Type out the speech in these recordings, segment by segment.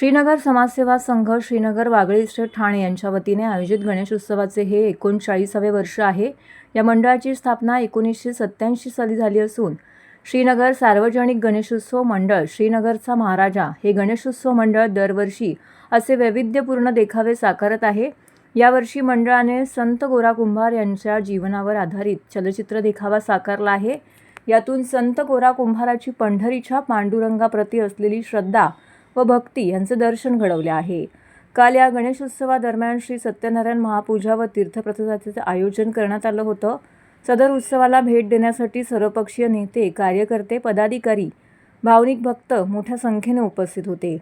श्रीनगर समाजसेवा संघ श्रीनगर वागळे इस्टेट ठाणे यांच्या वतीने आयोजित गणेशोत्सवाचे हे एकोणचाळीसावे वर्ष आहे. या मंडळाची स्थापना एकोणीसशे सत्त्याऐंशी साली झाली असून श्रीनगर सार्वजनिक गणेशोत्सव मंडळ श्रीनगरचा महाराजा हे गणेशोत्सव मंडळ दरवर्षी असे वैविध्यपूर्ण देखावे साकारत आहे. यावर्षी मंडळाने संत गोरा कुंभार यांच्या जीवनावर आधारित चलचित्र देखावा साकारला आहे. यातून संत गोरा कुंभाराची पंढरीच्या पांडुरंगाप्रती असलेली श्रद्धा व भक्ती यांचे दर्शन घडवले आहे. काल या गणेशोत्सवादरम्यान श्री सत्यनारायण महापूजा व तीर्थप्रसादाचे आयोजन करण्यात आलं होतं. सदर उत्सवाला भेट देण्यासाठी सर्वपक्षीय नेते कार्यकर्ते पदाधिकारी भावनिक भक्त मोठ्या संख्येने उपस्थित होते.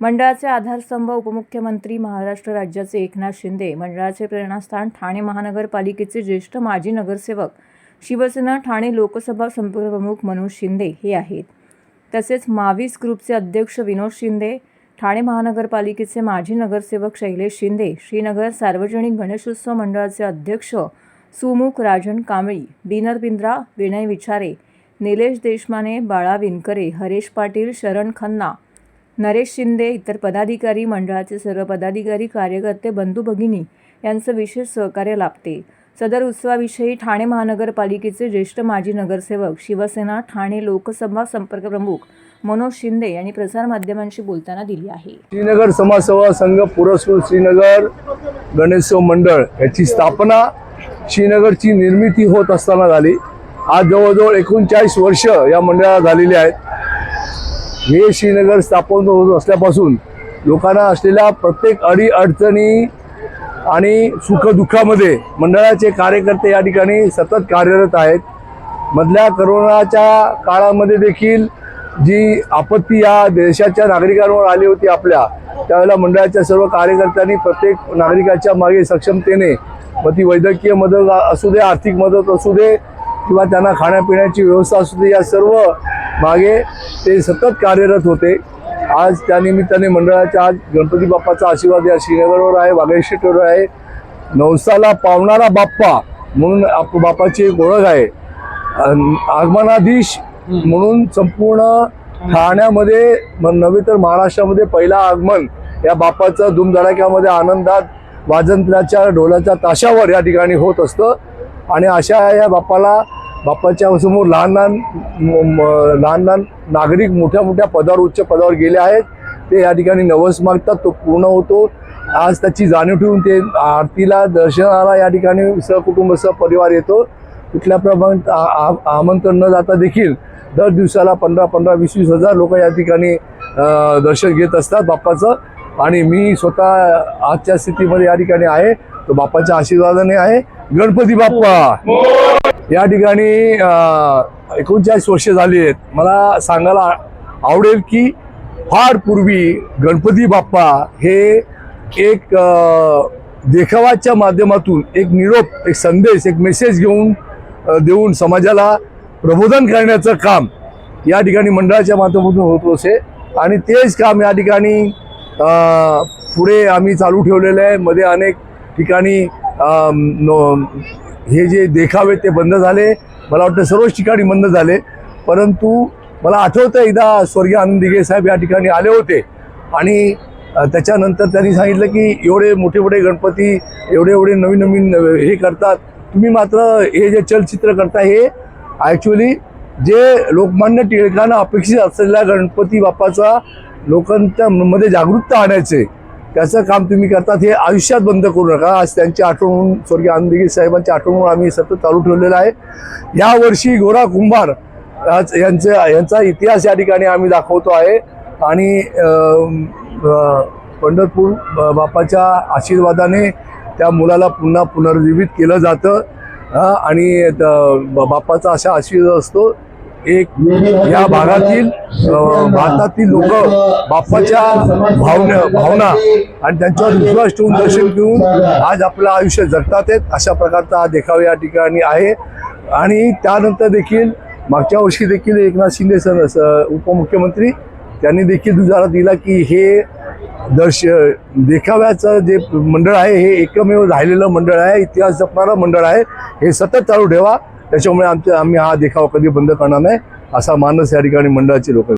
मंडळाचे आधारस्तंभ उपमुख्यमंत्री महाराष्ट्र राज्याचे एकनाथ शिंदे मंडळाचे प्रेरणास्थान ठाणे महानगरपालिकेचे ज्येष्ठ माजी नगरसेवक शिवसेना ठाणे लोकसभा संपर्कप्रमुख मनोज शिंदे हे आहेत. तसेच मावीस ग्रुपचे अध्यक्ष विनोद शिंदे ठाणे महानगरपालिकेचे माजी नगरसेवक शैलेश शिंदे श्रीनगर सार्वजनिक गणेशोत्सव मंडळाचे अध्यक्ष सुमुख राजन कांबळी बिनर बिंद्रा विनय विचारे निलेश देशमाने बाळा विनकरे हरेश पाटील शरण खन्ना नरेश शिंदे इतर पदाधिकारी मंडळाचे सर्व पदाधिकारी कार्यकर्ते बंधू भगिनी यांचं विशेष सहकार्य लाभते. सदर उत्सवाविषयी ठाणे महानगरपालिकेचे ज्येष्ठ माजी नगरसेवक शिवसेना ठाणे लोकसभा संपर्क प्रमुख मनोज शिंदे यांनी प्रसारमाध्यमांशी बोलताना दिली आहे. श्रीनगर समाजसेवा संघ पुरस्कृत श्रीनगर गणेशोत्सव मंडळ याची स्थापना श्रीनगरची निर्मिती होत असताना झाली. आज जवळजवळ एकोणचाळीस वर्ष या मंडळाला झालेली आहेत. हे श्रीनगर स्थापन होत असल्यापासून लोकांना असलेल्या प्रत्येक अडी अडचणी आणि सुखदुःखामध्ये मंडळाचे कार्यकर्ते या ठिकाणी सतत कार्यरत आहेत. मधल्या करोनाच्या काळामध्ये देखील जी आपत्ती या देशाच्या नागरिकांवर आली होती आपल्या त्यावेळेला मंडळाच्या सर्व कार्यकर्त्यांनी प्रत्येक नागरिकाच्या मागे सक्षमतेने मग ती वैद्यकीय मदत असू दे आर्थिक मदत असू दे किंवा त्यांना खाण्यापिण्याची व्यवस्था असू दे या सर्व मागे ते सतत कार्यरत होते. आज त्या निमित्ताने मंडळाच्या आज गणपती बाप्पाचा आशीर्वाद या श्रीनगरवर आहे वागेश्वर आहे. नवसाला पावणारा बाप्पा म्हणून आप बाप्पाची एक ओळख आहे. आगमनाधीश म्हणून संपूर्ण ठाण्यामध्ये नव्हे तर महाराष्ट्रामध्ये पहिला आगमन या बाप्पाचं धूमधडाक्यामध्ये आनंदात वाजंत्र्याच्या ढोलाच्या ताशावर या ठिकाणी होत असतं. आणि अशा या बाप्पाला बाप्पाच्या समोर लहान लहान म- लहान लहान नागरिक मोठ्या मोठ्या पदावर उच्च पदावर गेले आहेत. ते या ठिकाणी नवस मागतात तो पूर्ण होतो. आज त्याची जाणीव ठेवून ते आरतीला दर्शनाला या ठिकाणी सहकुटुंब सहपरिवार येतो. कुठल्या प्रमाणात आ- आमंत्रण न जाता देखील दर दिवसाला पंधरा पंधरा वीस वीस हजार लोक या ठिकाणी दर्शन घेत असतात बाप्पाचं. आणि मी स्वतः आजच्या स्थितीमध्ये या ठिकाणी आहे. तो बाप्पाच्या आशीर्वादाने आहे. गणपती बाप्पा! या ठिकाणी एकोणचाळीस वर्ष झाली आहेत. मला सांगायला आवडेल की फार पूर्वी गणपती बाप्पा हे एक देखावाच्या माध्यमातून एक निरोप एक संदेश एक मेसेज घेऊन देऊन समाजाला प्रबोधन करण्याचं काम या ठिकाणी मंडळाच्या माध्यमातून होत असे आणि तेच काम या ठिकाणी पुढे आम्ही चालू ठेवलेलं आहे. मध्ये अनेक ठिकाणी नो- हे जे देखावे ते बंद झाले. मला वाटतं सर्वच ठिकाणी बंद झाले. परंतु मला आठवतं एकदा स्वर्गीय आनंद दिघे साहेब या ठिकाणी आले होते. आणि त्याच्यानंतर त्यांनी सांगितलं की एवढे मोठे मोठे गणपती एवढे एवढे नवीन नवीन हे करतात. तुम्ही मात्र हे जे चलचित्र करता हे ॲक्च्युली जे लोकमान्य टिळकांना अपेक्षित असलेल्या गणपती बाप्पाचा लोकांच्या मध्ये जागरूकता आणायचे त्याचं काम तुम्ही करतात हे आयुष्यात बंद करू नका. आज त्यांची आठवण स्वर्गीय आनंदगी साहेबांची आठवण आम्ही सतत चालू ठेवलेलं आहे. यावर्षी गोरा कुंभार आज यांचे यांचा इतिहास या ठिकाणी आम्ही दाखवतो आहे. आणि पंढरपूर बापाच्या आशीर्वादाने त्या मुलाला पुन्हा पुनर्जीवित केलं जातं. आणि बापाचा असा आशीर्वाद असतो. एक या भागातील भारतातील लोक बाप्पाच्या भावना भावना आणि त्यांच्यावर विश्वास ठेवून दर्शन घेऊन आज आपलं आयुष्य जगतात आहेत अशा प्रकारचा हा देखावा या ठिकाणी आहे. आणि त्यानंतर देखील मागच्या वर्षी देखील एकनाथ शिंदे सर उपमुख्यमंत्री त्यांनी देखील दुजारा दिला की हे दर्श देखाव्याचं जे मंडळ आहे हे एकमेव राहिलेलं मंडळ आहे इतिहास जपणारं मंडळ आहे हे सतत चालू ठेवा. त्याच्यामुळे आमच्या आम्ही हा देखावा कधी बंद करणार नाही असा मानस या ठिकाणी मंडळाची लोक